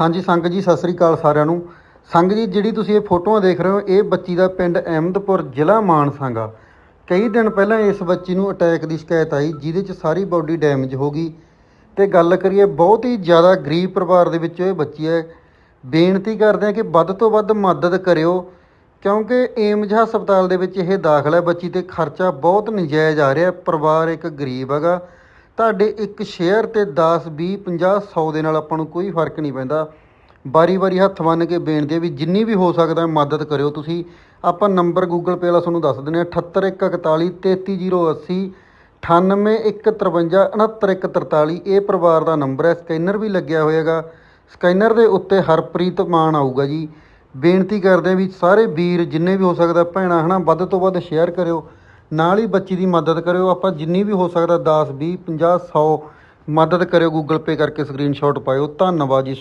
ਹਾਂਜੀ ਸੰਗ ਜੀ, ਸਤਿ ਸ੍ਰੀ ਅਕਾਲ ਸਾਰਿਆਂ ਨੂੰ। ਸੰਗ ਜੀ, ਜਿਹੜੀ ਤੁਸੀਂ ਇਹ ਫੋਟੋਆਂ ਦੇਖ ਰਹੇ ਹੋ, ਇਹ ਬੱਚੀ ਦਾ ਪਿੰਡ ਅਹਿਮਦਪੁਰ ਜ਼ਿਲ੍ਹਾ ਮਾਨਸਾਗਾ ਕਈ ਦਿਨ ਪਹਿਲਾਂ ਇਸ ਬੱਚੀ ਨੂੰ ਅਟੈਕ ਦੀ ਸ਼ਿਕਾਇਤ ਆਈ, ਜਿਹਦੇ 'ਚ ਸਾਰੀ ਬਾਡੀ ਡੈਮੇਜ ਹੋ ਗਈ। ਤੇ ਗੱਲ ਕਰੀਏ, ਬਹੁਤ ਹੀ ਜ਼ਿਆਦਾ ਗਰੀਬ ਪਰਿਵਾਰ ਦੇ ਵਿੱਚੋਂ ਇਹ ਬੱਚੀ ਹੈ। ਬੇਨਤੀ ਕਰਦੇ ਹਾਂ ਕਿ ਵੱਧ ਤੋਂ ਵੱਧ ਮਦਦ ਕਰਿਓ, ਕਿਉਂਕਿ ਏਮਜ ਹਸਪਤਾਲ ਦੇ ਵਿੱਚ ਇਹ ਦਾਖਲ ਹੈ ਬੱਚੀ ਤੇ ਖਰਚਾ ਬਹੁਤ ਨਜਾਇਜ਼ ਆ ਰਿਹਾ, ਪਰਿਵਾਰ ਇੱਕ ਗਰੀਬ ਹੈਗਾ। ਤੁਹਾਡੇ ਇੱਕ ਸ਼ੇਅਰ ਤੇ 10 20 50 100 ਦੇ ਨਾਲ ਆਪਾਂ ਨੂੰ ਕੋਈ ਫ਼ਰਕ ਨਹੀਂ ਪੈਂਦਾ। ਬਾਰੀ-ਬਾਰੀ ਹੱਥ ਬੰਨ੍ਹ ਕੇ ਬੇਨਤੀ ਹੈ ਵੀ ਜਿੰਨੀ ਵੀ ਹੋ ਸਕਦਾ ਮਦਦ ਕਰਿਓ ਤੁਸੀਂ। ਆਪਾਂ ਨੰਬਰ ਗੂਗਲ ਪੇ ਵਾਲਾ ਤੁਹਾਨੂੰ ਦੱਸ ਦਿੰਦੇ ਹਾਂ 78141 33080 9815569143 ਇਹ ਪਰਿਵਾਰ ਦਾ ਨੰਬਰ ਹੈ, ਸਕੈਨਰ ਵੀ ਲੱਗਿਆ ਹੋਏਗਾ ਸਕੈਨਰ ਦੇ ਉੱਤੇ ਹਰਪ੍ਰੀਤ ਮਾਨ ਆਊਗਾ ਜੀ। ਬੇਨਤੀ ਕਰਦੇ ਹਾਂ ਵੀ ਸਾਰੇ ਵੀਰ ਜਿੰਨੇ ਵੀ ਹੋ ਸਕਦਾ, ਭੈਣਾਂ, ਹਨਾ, ਵੱਧ ਤੋਂ ਵੱਧ ਸ਼ੇਅਰ ਕਰਿਓ। ਨਾਲ ਹੀ ਬੱਚੀ ਦੀ ਮਦਦ ਕਰਿਓ। ਆਪਾਂ ਜਿੰਨੀ ਵੀ ਹੋ ਸਕਦਾ 10 20 50 100 ਮਦਦ ਕਰਿਓ ਗੂਗਲ ਪੇ ਕਰਕੇ ਸਕਰੀਨਸ਼ਾਟ ਪਾਇਓ। ਧੰਨਵਾਦ ਜੀ।